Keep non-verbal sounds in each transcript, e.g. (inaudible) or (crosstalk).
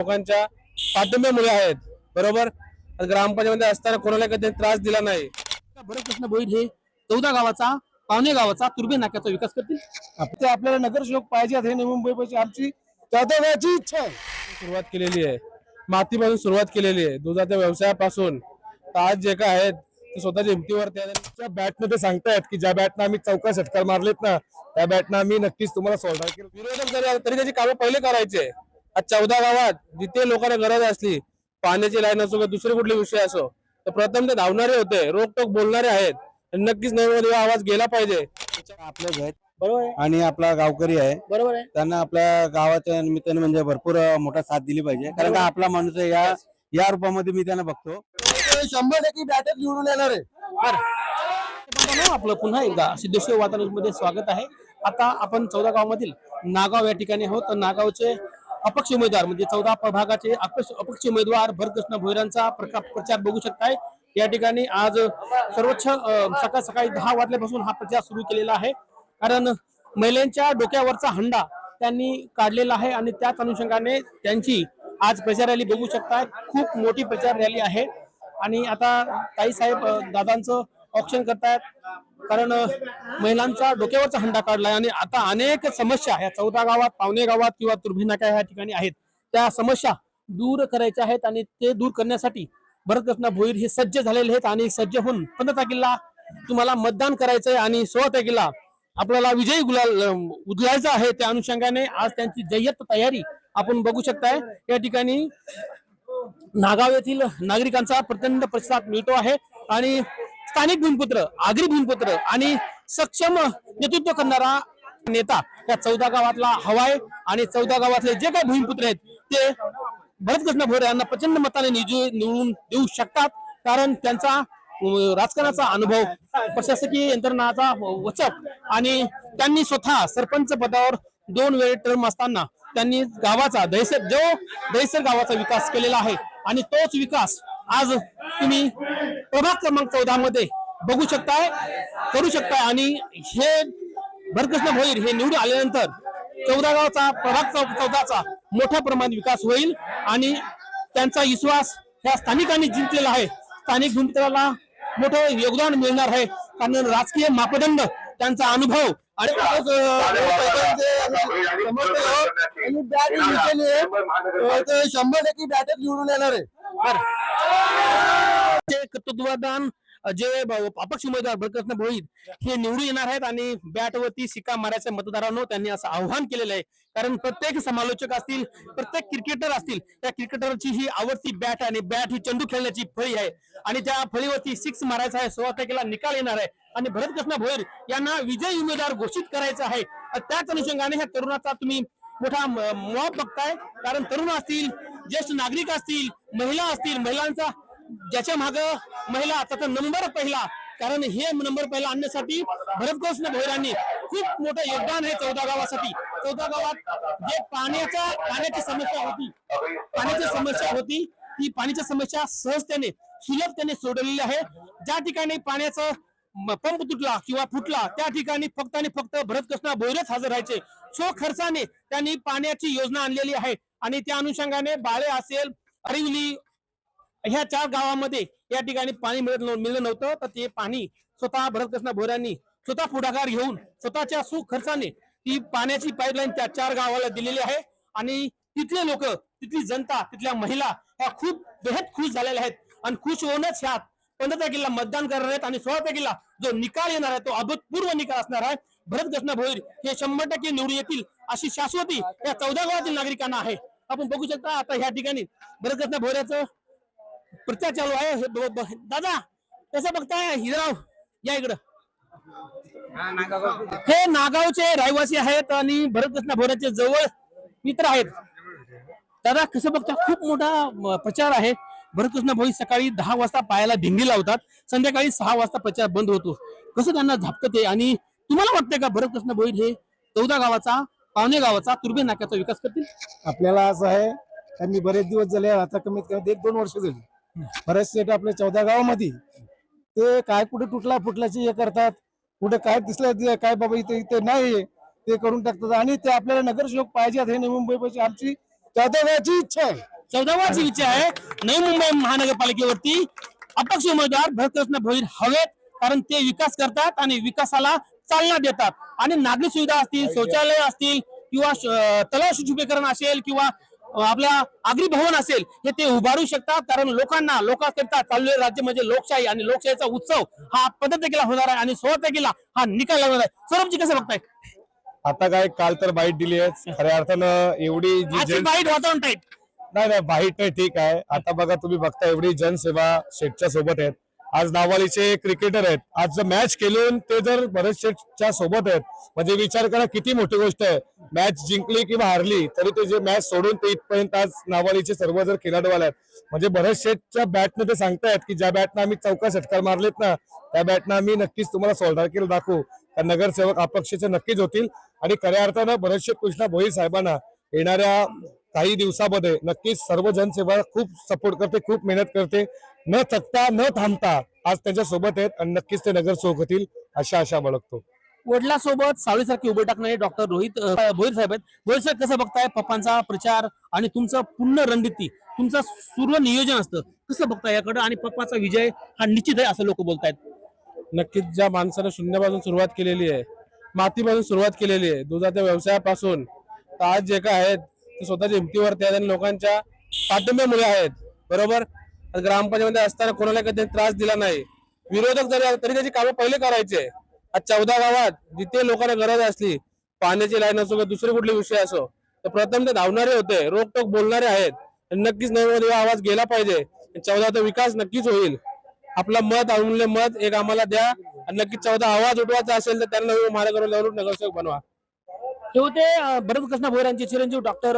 लोकांच्या पाठिंब्यामुळे आहेत. बरोबर? ग्रामपंचायतीमध्ये असताना कोणाला कधी त्रास दिला नाही. भरतकृष्ण भोईर हे चौदा गावाचा पावणे गावाचा तुर्बे नाक्याचा विकास करतील. ते आपल्याला नगरसेवक पाहिजेत हे नवी मुंबईपाशी आमची चादव्याची इच्छा आहे. सुरुवात केलेली आहे. मातीपासून सुरुवात केलेली आहे. दुधाच्या व्यवसायापासून. आज जे काय आहेत ते स्वतःच्या हिमतीवरती आहेत त्या बॅटनं ते सांगतायत की ज्या बॅटनं आम्ही चौका षटकार मारलेत ना त्या बॅटनं आम्ही नक्कीच तुम्हाला सोडणार केलं. विरोधक जरी तरी त्याची कामं पहिले करायचे. आज चौदा गावात जिथे लोकांना गरज असली पाण्याची लाईन असो किंवा दुसरे कुठले विषय असो तर प्रथम ते धावणारे होते रोकटोक बोलणारे आहेत. नक्कीच नवीन आवाज गेला पाहिजे. आपलेच आहेत. बरोबर आहे. आणि आपला गावकरी आहे. बरोबर आहे. त्यांना आपल्या गावाच्या निमित्ताने म्हणजे भरपूर मोठा साथ दिली पाहिजे. कारण का आपला माणूस आहे या या रूपामध्ये मी त्यांना बघतो. शंभर टक्के बॅटर निवडून येणार आहे. आपलं पुन्हा एकदा सिद्धेश्वर वातावरणमध्ये स्वागत आहे. आता आपण चौदा गावामधील नागाव या ठिकाणी आहोत. तर नागावचे अपक्ष उमेदवार म्हणजे चौदा प्रभागाचे अपक्ष अपक्ष उमेदवार भरकृष्ण भोयरांचा प्रका- प्रचार बघू शकताय. या ठिकाणी आज सर्वोच्च सकाळ सकाळी दहा वाजल्यापासून हा प्रचार सुरू केलेला आहे. कारण महिलांच्या डोक्यावरचा हंडा त्यांनी काढलेला आहे आणि त्याच अनुषंगाने त्यांची आज प्रचार रॅली बघू शकताय. खूप मोठी प्रचार रॅली आहे. आणि आता ताई साहेब दादांचं ऑप्शन करतायत. कारण महिलांचा डोक्यावरचा हंडा काढलाय आणि आता अनेक समस्या ह्या चौदा गावात पावणे गावात किंवा तुर्भी नाका ह्या ठिकाणी आहेत. त्या समस्या दूर करायच्या आहेत आणि ते दूर करण्यासाठी भरतकृष्ण भोईर हे सज्ज झालेले आहेत आणि सज्ज होऊन पंधरा तारखेला तुम्हाला मतदान करायचंय आणि सोळा तारखेला आपल्याला विजयी गुलाल उजलायचा आहे. त्या अनुषंगाने आज त्यांची जय्यत तयारी आपण बघू शकताय. या ठिकाणी नागाव येथील नागरिकांचा प्रचंड प्रतिसाद मिळतो आहे आणि स्थानिक भूमिपुत्र आगरी भूमिपुत्र आणि सक्षम नेतृत्व करणारा नेता या चौदा गावातला हवाय आणि चौदा गावातले जे काही भूमिपुत्र आहेत ते भरतकृष्ण भोरे यांना प्रचंड मताने निवडून देऊ शकतात. कारण त्यांचा राजकारणाचा अनुभव प्रशासकीय यंत्रणाचा वचक आणि त्यांनी स्वतः सरपंच पदावर दोन वेळ टर्म असताना त्यांनी गावाचा दहिसर जो दहिसर गावाचा विकास केलेला आहे आणि तोच विकास आज तुम्ही प्रभाग क्रमांक चौदा मध्ये बघू शकताय करू शकताय. आणि हे भरकृष्ण भोईर हे निवडून आल्यानंतर चौदा गावचा प्रभाग चौदाचा मोठ्या प्रमाणात विकास होईल आणि त्यांचा विश्वास ह्या स्थानिकांनी जिंकलेला आहे. स्थानिक भूमित्राला मोठं योगदान मिळणार आहे. कारण राजकीय मापदंड त्यांचा अनुभव आणि बॅट ते शंभर टक्के बॅटर निवडून येणार आहे. तत्वदान कर्तृत्वदान जे अपक्ष उमेदवार भरतकृष्ण भोईर हे निवडून येणार आहेत आणि बॅटवरती शिक्का मारायच्या मतदारांनो त्यांनी असं आव्हान केलेलं आहे. कारण प्रत्येक समालोचक असतील प्रत्येक क्रिकेटर असतील त्या क्रिकेटरची ही आवडती बॅट आणि बॅट ही चेंडू खेळण्याची फळी आहे. आणि त्या फळीवरती सिक्स मारायचा आहे सोळा तारखेला निकाल येणार आहे. आणि भरतकृष्ण भोईर यांना विजयी उमेदवार घोषित करायचा आहे. त्याच अनुषंगाने ह्या तरुणाचा तुम्ही मोठा मॉप बघताय. कारण तरुण असतील ज्येष्ठ नागरिक असतील महिला असतील महिलांचा ज्याच्या माग महिला त्याचा नंबर पहिला. कारण हे नंबर पहिला आणण्यासाठी भरतकृष्ण भोईरांनी खूप मोठं योगदान आहे चौदा गावासाठी. चौदा गावात जे पाण्याचा पाण्याची समस्या होती पाण्याची समस्या होती ती पाण्याची समस्या सहजतेने सुलभतेने सोडवलेली आहे. ज्या ठिकाणी पाण्याचं पंप तुटला किंवा फुटला त्या ठिकाणी फक्त आणि फक्त भरतकृष्ण भोईरच हजर राहायचे. सो खर्चाने त्यांनी पाण्याची योजना आणलेली आहे. आणि त्या अनुषंगाने बाळे असेल अरिवली ह्या चार गावामध्ये या ठिकाणी पाणी मिळत मिळलं नव्हतं. तर ते पाणी स्वतः भरतकृष्ण भोऱ्यांनी स्वतः पुढाकार घेऊन स्वतःच्या सुख खर्चाने ती पाण्याची पाईपलाईन त्या चार गावाला दिलेली आहे. आणि तिथले लोक तिथली जनता तिथल्या महिला ह्या खूप बेहद खुश झालेल्या आहेत. आणि खुश होऊनच ह्या पंधरा तारखेला मतदान करणार आहेत. आणि सोळा तारखेला जो निकाल येणार आहे तो अभूतपूर्व निकाल असणार आहे. भरतकृष्ण भोईर हे शंभर टक्के निवडून येतील अशी शाश्वती या चौदा गावातील नागरिकांना आहे. आपण बघू शकता आता ह्या ठिकाणी. बरकत ना भोऱ्याचं प्रचार चालू आहे. दादा कसं बघताय हिराव? या इकडं. हे नागावचे रहिवासी आहेत आणि भरतकृष्ण भोऱ्याचे जवळ मित्र आहेत. दादा कसं बघता? खूप मोठा प्रचार आहे. भरतकृष्ण भोई सकाळी दहा वाजता पायाला भिंगी लावतात. संध्याकाळी सहा वाजता प्रचार बंद होतो. कसं त्यांना झापतं ते आणि तुम्हाला वाटतंय का भरतकृष्ण भोईर हे चौदा गावाचा पावणे गावाचा तुर्बे नाक्याचा विकास करतील? आपल्याला असं आहे त्यांनी बरेच दिवस झाले आता कमीत कमी एक दोन वर्ष झाली. बरेचसे आपल्या चौदा गावामध्ये ते काय कुठे तुटला फुटल्याचे हे करतात कुठे काय दिसलं काय बाबा इथे इथे नाही ते करून टाकतात आणि ते आपल्याला नगरसेवक पाहिजेत हे नवी मुंबईपाशी आमची चौदाव्याची इच्छा आहे. चौदावाची इच्छा आहे. नवी मुंबई महानगरपालिकेवरती अपक्ष उमेदवार भरतकृष्ण भोईर हवेत कारण ते विकास करतात आणि विकासाला चालना देतात. आणि नागरी सुविधा असतील शौचालय असतील किंवा तलाव शुद्धीकरण असेल किंवा आपल्या आगरी भवन असेल हे ते उभारू शकतात. कारण लोकांना लोकांकरिता चाललेले राज्य म्हणजे लोकशाही आणि लोकशाहीचा उत्सव हा पंधरा तारखेला होणार आहे आणि सोळा तारखेला हा निकाल लागणार आहे. सौरभजी कसं बघताय? आता काय काल तर बाईट दिली आहे (laughs) खऱ्या अर्थानं एवढी वाईट वातावरण टाईट. नाही नाही बाईट ठीक आहे. आता बघा तुम्ही बघता एवढी जनसेवा शेठच्या सोबत आहेत. आज नावालीचे क्रिकेटर आहेत. आज जर मॅच खेळून ते जर भरत शेठच्या सोबत आहेत म्हणजे विचार करा किती मोठी गोष्ट आहे. मॅच जिंकली किंवा हारली तरी ते जे मॅच सोडून ते इथपर्यंत आज नावालीचे सर्व जर खेळाडू आले आहेत. म्हणजे भरत शेठच्या बॅटनं ते सांगतायत की ज्या बॅटनं आम्ही चौका षटकार मारलेत ना त्या बॅटनं आम्ही नक्कीच तुम्हाला सोल्डर केलं दाखवू. का नगरसेवक अपक्षचे नक्कीच होतील. आणि खऱ्या अर्थानं भरत शेठ कृष्णा भोई साहेबांना येणाऱ्या काही दिवसामध्ये नक्कीच सर्व जनसेवा खूप सपोर्ट करते खूप मेहनत करते. न थकता न थांबता आज त्यांच्यासोबत आहेत आणि नक्कीच ते नगरसेवक होतील अशा आशा बाळगतो. वडिलांसोबत सावळीसारखी उभे टाकणारे डॉक्टर रोहित भोईर साहेब आहेत. भोईर साहेब कसं बघताय? पप्पांचा प्रचार आणि तुमचं पूर्ण रणनीती तुमचं सर्व नियोजन असतं. कसं बघताय याकडे? आणि पप्पाचा विजय हा निश्चित आहे असं लोक बोलतायत. नक्कीच ज्या माणसानं शून्यापासून सुरुवात केलेली आहे मातीपासून सुरुवात केलेली आहे दुधाच्या व्यवसायापासून आज जे काय आहेत ते स्वतःच्या हिमतीवरती आहेत आणि लोकांच्या पाठिंब्यामुळे आहेत. बरोबर? ग्रामपंचायतमध्ये ग्रामपंचायतीमध्ये असताना कोणाला कधी त्रास दिला नाही. विरोधक जरी तरी त्याची कामं पहिले करायचे. आज चौदा गावात जिथे लोकांना गरज असली पाण्याची लाईन असो किंवा दुसरे कुठले विषय असो तर प्रथम ते धावणारे होते. रोकटोक बोलणारे आहेत. आणि नक्कीच नवीन आवाज गेला पाहिजे. चौदा तर विकास नक्कीच होईल. आपला मत अमूल्य मत एक आम्हाला द्या. आणि नक्कीच चौदा आवाज उठवायचा असेल तर त्यांना नवीन नगरसेवक बनवा. ते होते अ, भरत कृष्ण भोईर यांचे चिरंजीव डॉक्टर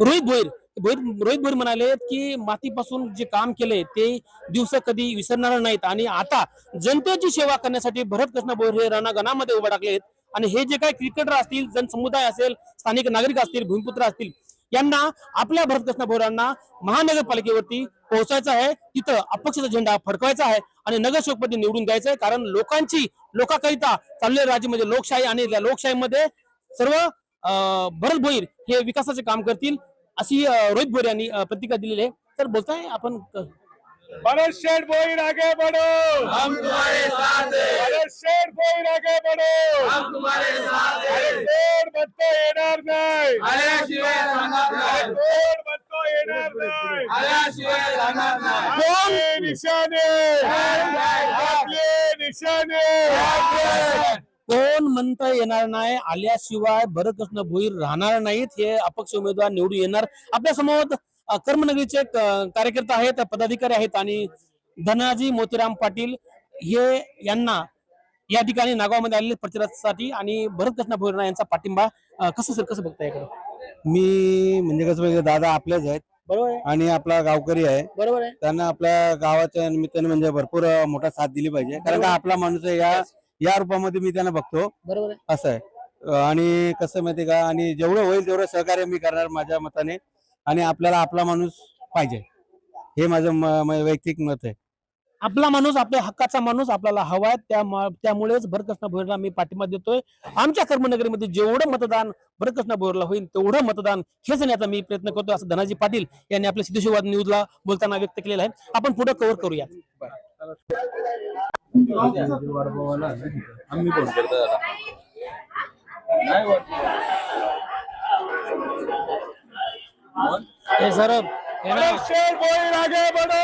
रोहित भोईर. भोईर रोहित भोईर म्हणाले की मातीपासून जे काम केले ते दिवस कधी विसरणार नाहीत. आणि आता जनतेची सेवा करण्यासाठी भरत कृष्ण भोईर हे रणागणामध्ये उभे टाकले आहेत आणि हे जे काही क्रिकेटर असतील जनसमुदाय असेल स्थानिक नागरिक असतील भूमिपुत्र असतील यांना आपल्या भरतकृष्ण कृष्ण महानगरपालिकेवरती पोहोचायचं आहे. तिथं अपक्षाचा झेंडा फडकवायचा आहे आणि नगरसेवकपदी निवडून द्यायचं आहे कारण लोकांची लोकांकरिता चाललेले राज्य म्हणजे लोकशाही आणि त्या लोकशाहीमध्ये सर्व अं, भरत भोईर हे विकासाचे काम करतील अशी रोहित भोईर यांनी प्रतिक्रिया दिलेली आहे. तर बोलताय आपण भरत शेठ भोईर आगे बढ़ो हम तुम्हारे साथ हैं। भरत शेठ भोईर आगे बढ़ो हम तुम्हारे साथ हैं। अरे कोण म्हणतो येणार नाही. आल्याशिवाय राहणार नाही. कोण म्हणतो येणार नाही. आल्याशिवाय राहणार नाही. आपले निशाने आपले निशाने कोण म्हणता येणार नाही? आल्याशिवाय भरतकृष्ण भोईर राहणार नाहीत. हे अपक्ष उमेदवार निवडून येणार. आपल्यासमोर कर्मनगरीचे कार्यकर्ते आहेत पदाधिकारी आहेत आणि धनाजी मोतीराम पाटील हे यांना या ठिकाणी नागावमध्ये आलेले प्रचारासाठी आणि भरतकृष्ण भोईर यांचा पाठिंबा कसं सर कसं बघता याकडे? मी म्हणजे कसं बघितलं दादा आपलेच आहेत. बरोबर आहे. आणि आपला गावकरी आहे. बरोबर आहे. त्यांना आपल्या गावाच्या निमित्ताने म्हणजे भरपूर मोठा साथ दिली पाहिजे. कारण का आपला माणूस आहे या या रूपामध्ये मी त्यांना बघतो. बरोबर आहे. असं आहे. आणि कसं माहिती का? आणि जेवढं होईल तेवढं सहकार्य मी करणार माझ्या मताने. आणि आपल्याला आपला माणूस पाहिजे. हे माझं म- म- वैयक्तिक मत आहे. आपला माणूस आपल्या हक्काचा माणूस आपल्याला हवाय. त्या त्यामुळेच भरतकृष्ण भोईरला मी पाठिंबा देतोय. आमच्या कर्मनगरीमध्ये जेवढं मतदान भरतकृष्ण भोईरला होईल तेवढं मतदान खेचण्याचा मी प्रयत्न करतो असं धनाजी पाटील यांनी आपल्या सिद्धेश्वर न्यूजला बोलताना व्यक्त केलेलं आहे. आपण पुढे कव्हर करूया हे सर हे सर भरत शेठ भोईर आगे बढ़ो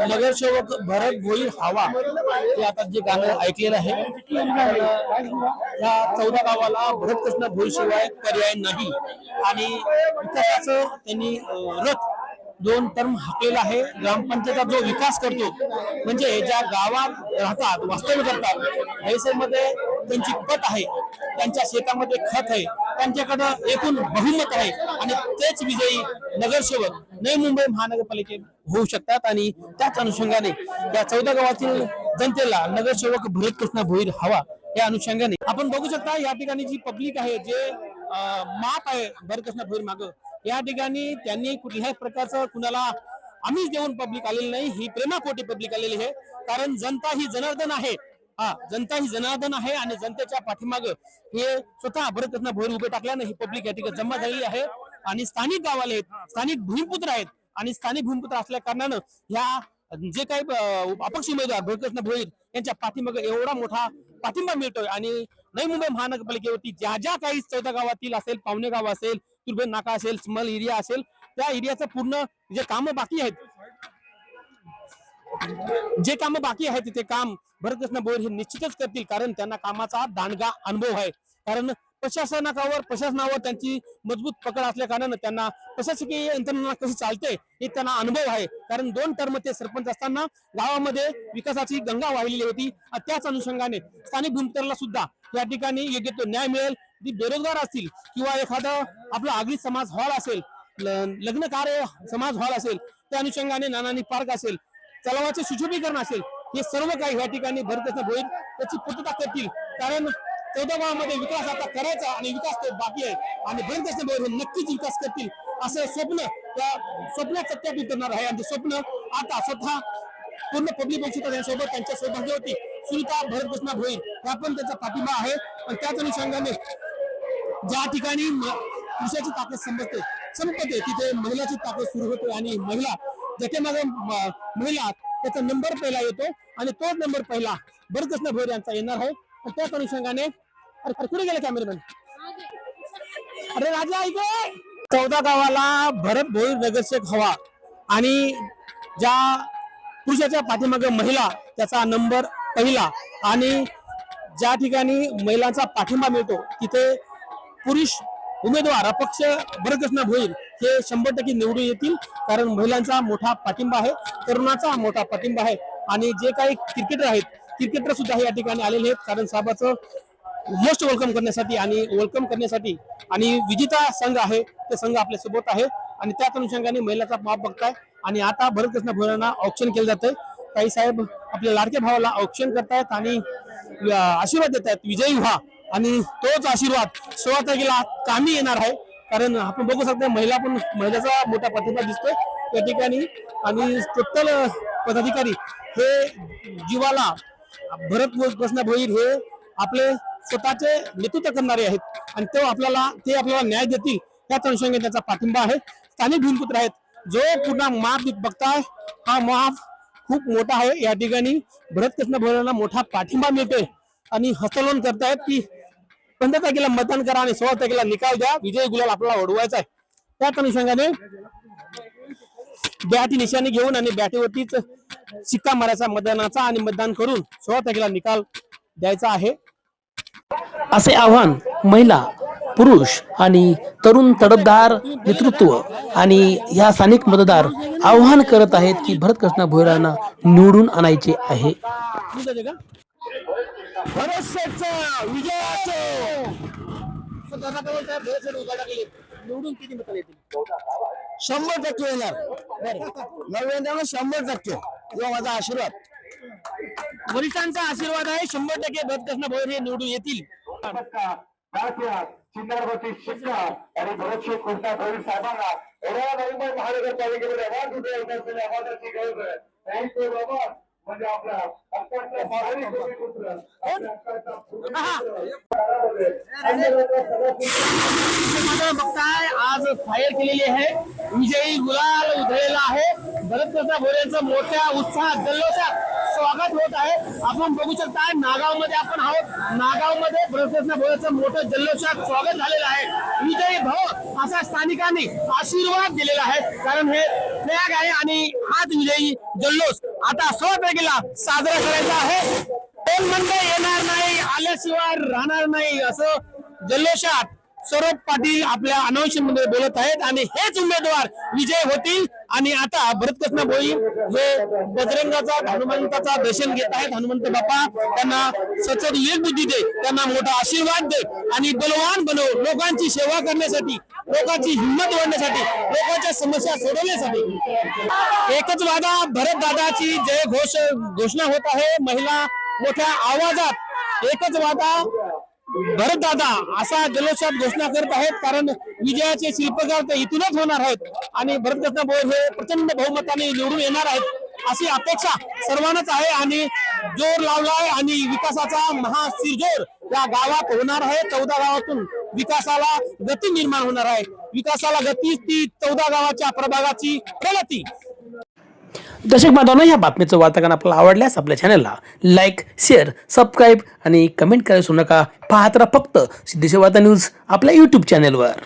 नगरसेवक भरत भोई हवा हे आता जे गाणं ऐकलेलं आहे. या चौदा गावाला भरतकृष्ण भूलशिवाय पर्याय नाही. आणि विकासाचं त्यांनी रथ दोन टर्म हाकलेला आहे. ग्रामपंचायतचा जो विकास करतो म्हणजे ज्या गावात राहतात वास्तव्य करतात भैसेमध्ये त्यांची पत आहे त्यांच्या शेतामध्ये खत आहे त्यांच्याकडं एकूण बहुमत आहे. आणि तेच विजयी नगरसेवक नवी मुंबई महानगरपालिके होऊ शकतात. आणि त्याच अनुषंगाने या चौदा गावातील जनतेला नगरसेवक भरत कृष्ण भोईर हवा या अनुषंगाने. आपण बघू शकता या ठिकाणी जी पब्लिक आहे जे माप आहे भरत कृष्ण भोईर माग या ठिकाणी त्यांनी कुठल्याही प्रकारचं कुणाला आम्हीच देऊन पब्लिक आलेली नाही ही प्रेमापोटी पब्लिक आलेली आहे. कारण जनता ही जनार्दन आहे. हा जनता ही जनार्दन आहे आणि जनतेच्या पाठीमाग हे स्वतः भरतरत्न भोईर उभे टाकल्यानं ही पब्लिक या ठिकाणी जमा झालेली आहे. आणि स्थानिक गावाले आहेत स्थानिक भूमिपुत्र आहेत. आणि स्थानिक भूमिपुत्र असल्या कारणानं ह्या जे काही अपक्ष उमेदवार भरतरत्न भोईर यांच्या पाठीमाग एवढा मोठा पाठिंबा मिळतोय आणि नवी मुंबई महानगरपालिकेवरती ज्या ज्या काही चौदा गावातील असेल पावणे गाव असेल तुर्भे नाका असेल स्मल एरिया असेल त्या एरियाचं पूर्ण जे कामं बाकी आहेत जे काम बाकी आहेत तिथे काम भरतकृष्ण भोईर हे निश्चितच करतील कारण त्यांना कामाचा दांडगा अनुभव आहे. कारण प्रशासनावर प्रशासनावर त्यांची मजबूत पकड असल्या कारणानं त्यांना प्रशासकीय यंत्रणा कशी चालते हे त्यांना अनुभव आहे. कारण दोन टर्म ते सरपंच असताना गावामध्ये विकासाची गंगा वाहिलेली होती त्याच अनुषंगाने स्थानिक भूमिकाला सुद्धा या ठिकाणी योग्य तो न्याय मिळेल. जी बेरोजगार असतील किंवा एखादा आपला आगरी समाज हॉल असेल लग्न कार्य समाज हॉल असेल त्या अनुषंगाने नानानी पार्क असेल तलावाचे सुशोभीकरण असेल हे सर्व काही या ठिकाणी भरत होईल. त्याची पूर्तता करतील. कारण चौदा गावामध्ये विकास आता करायचा आणि विकास तो बाकी आहे. आणि भरतकृष्ण हे नक्कीच विकास करतील असं स्वप्न त्या स्वप्नात सत्यात उतरणार आहे. आणि स्वप्न आता स्वतः पूर्ण पब्लिक यांच्यासोबत त्यांच्या सौभाग्यवती सुनीता भरतकृष्ण भोईर हा पण त्यांचा पाठिंबा आहे. आणि त्याच अनुषंगाने ज्या ठिकाणी पुरुषाची ताकद संपते संपते तिथे महिलाची ताकद सुरू होते आणि महिला ज्याच्या मागे महिला त्याचा नंबर पहिला येतो. आणि तोच नंबर पहिला भरतकृष्ण भोईर यांचा येणार आहे. त्याच अनुषंगाने अरे कुठे गेले कॅमेरामॅन अरे राजा ऐके चौदा गावाला भरत भोईर नगरसेवक हवा. आणि ज्या पुरुषाच्या पाठीमागे महिला त्याचा नंबर पहिला. आणि ज्या ठिकाणी महिलांचा पाठिंबा मिळतो तिथे पुरुष उमेदवार अपक्ष भरतकृष्ण भोईर हे शंभर टक्के निवडून येतील. कारण महिलांचा मोठा पाठिंबा आहे तरुणाचा मोठा पाठिंबा आहे. आणि जे काही क्रिकेटर आहेत क्रिकेटर सुद्धा या ठिकाणी आलेले आहेत. कारण साहेबाचं मोस्ट वेलकम करण्यासाठी आणि वेलकम करण्यासाठी आणि विजेता संघ आहे ते संघ आपल्यासोबत आहे. आणि त्याच अनुषंगाने महिलाचा माप बघताय. आणि आता भरतकृष्ण भोयरांना ऑप्शन केलं जातंय. काही साहेब आपल्या लाडक्या भावाला ऑप्शन करतायत आणि आशीर्वाद देत आहेत विजयी व्हा. आणि तोच आशीर्वाद सोळा तारखेला कामी येणार आहे. कारण आपण बघू शकतो महिला पण महिलाचा मोठा प्रतिभा दिसतोय. त्या ठिकाणी आणि टोटल पदाधिकारी हे जीवाला भरत कृष्ण भोईर हे आपले स्वतःचे नेतृत्व करणारे आहेत. आणि तो आपल्याला ते आपल्याला न्याय देतील त्याच अनुषंगाने त्याचा पाठिंबा आहे. स्थानिक भूमिपुत्र आहेत. जो पुन्हा माप बघताय हा माप खूप मोठा आहे. या ठिकाणी भरतकृष्ण कृष्ण मोठा पाठिंबा मिळतोय. आणि हस्तलोन करतायत की पंधरा तारखेला मतदान करा आणि सोळा तारखेला निकाल द्या. विजय गुलाल आपल्याला ओढवायचा आहे. त्याच अनुषंगाने बॅट निशाणी घेऊन आणि बॅटीवरतीच शिक्का मारायचा मतदानाचा आणि मतदान करून सोळा तारखेला निकाल द्यायचा आहे. असे आव्हान महिला पुरुष आणि तरुण तडफदार नेतृत्व आणि या स्थानिक मतदार आव्हान करत आहेत की भरत कृष्ण भोईरांना निवडून आणायचे आहे. शंभर टक्के येणार. नव्याण्णव शंभर टक्के. माझा आशीर्वाद. वरिष्ठांचा आशीर्वाद आहे. शंभर टक्के भरतकृष्ण भोईर हे निवडून येतील. शिक्का आणि भरतशेठ कृष्णा भोईर साहेबांना एवढ्या नवीन महानगरपालिकेमध्ये असलेल्या गरज आहे. थँक्यू बाबा. म्हणजे आपला बघताय आज फायर केलेली आहे. विजयी गुलाल उधळलेला आहे. भरत कृष्ण भोईरांचं मोठ्या उत्साहात जल्लोषात स्वागत होत आहे. आपण बघू शकता नागावमध्ये आपण आहोत. नागावमध्ये बृहस्पती भोयाचं मोठं जल्लोषात स्वागत झालेलं आहे. विजयी भव असा स्थानिकांनी आशीर्वाद दिलेला आहे. कारण हे फ्लॅग आहे आणि हाच विजयी जल्लोष. आता सोळा तारखेला साजरा करायचा आहे. कोण म्हणतं येणार नाही आल्याशिवाय राहणार नाही असं जल्लोषात सौरभ पाटील आपल्या अनाऊन्समेंटमध्ये बोलत आहेत. आणि हेच उमेदवार विजय होतील आणि आता भरतकृष्ण भोई जे बजरंगाचा हनुमंताचा दर्शन घेत आहेत. हनुमंत बाप्पा त्यांना सचत बुद्धी दे त्यांना मोठा आशीर्वाद दे आणि बलवान बनव. लोकांची सेवा करण्यासाठी लोकांची हिंमत वाढण्यासाठी लोकांच्या समस्या सोडवण्यासाठी. एकच वादा भरत दादाची जय घोष घोषणा होत आहे. महिला मोठ्या आवाजात. एकच वादा भरत दादा असा जल्लोषात घोषणा करत आहेत कारण विजयाचे शिल्पकार ते इथूनच होणार आहेत. आणि भरतरत्न बोर हे प्रचंड बहुमताने निवडून येणार आहेत अशी अपेक्षा सर्वांनाच आहे. आणि जोर लावलाय आणि विकासाचा महासिरजोर या गावात होणार आहे. चौदा गावातून विकासाला गती निर्माण होणार आहे. विकासाला गती ती चौदा गावाच्या प्रभागाची प्रगती. दर्शक बांधवांना या बातमीचं वार्तांकन आपल्याला आवडल्यास आपल्या चॅनलला लाईक शेअर सबस्क्राईब आणि कमेंट करायला विसरू नका. पाहत राहा फक्त सिद्धेश्वर वार्ता न्यूज आपल्या यूट्यूब चॅनलवर